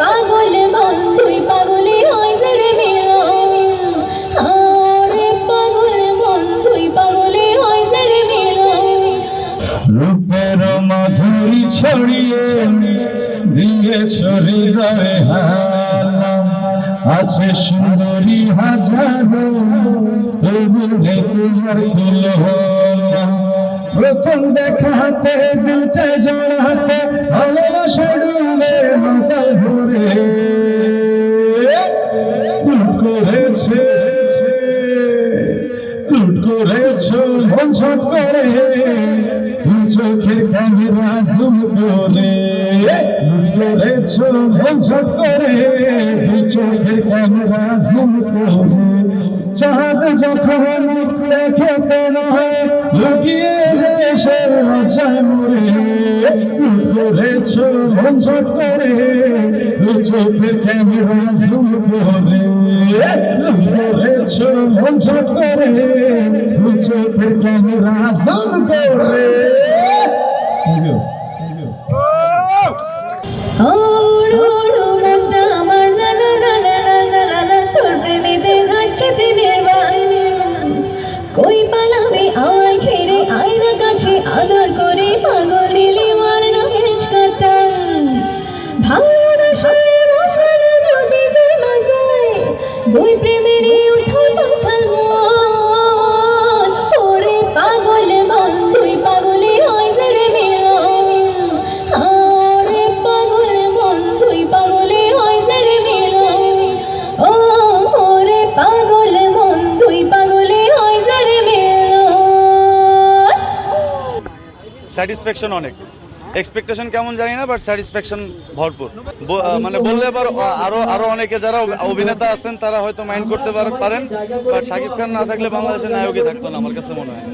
পাগল মন দুই পাগলে হয় রে মিলন। আরে পাগল মন দুই পাগলে হয় রে মিলন। রূপের মাধুরী ছড়িয়ে দিয়েছ হৃদয়ে আছে সুন্দরী হাজারো তবু তোমার প্রথম দেখাতে দিল চাই জড়াতে। করেছ বঞ্চন করে দুই চোখে ক্যামেরা জুম চাঁদ যখন দেখে নয় লুকিয়ে যায় সে লুট কিছু কই ছেড়ে আয়রা কাছে আদর করে পাগল দুই প্রেমেরই উঠাল পাখাল মন। ওরে পাগল হয় যে রে মিলন। মন, দুই পাগলে হয় যে রে মিলন। মন, দুই পাগলে হয় যে রে মিলন। স্যাটিসফ্যাকশন অনেক। এক্সপেকটেশন কেমন জানি না বাট স্যাটিসফ্যাকশন ভরপুর। মানে বললে এবার আরও আরও অনেকে যারা অভিনেতা আছেন, তারা হয়তো মাইন্ড করতে পারেন বাট শাকিব খান না থাকলে বাংলাদেশের নায়কই থাকতো না, আমার কাছে মনে হয়।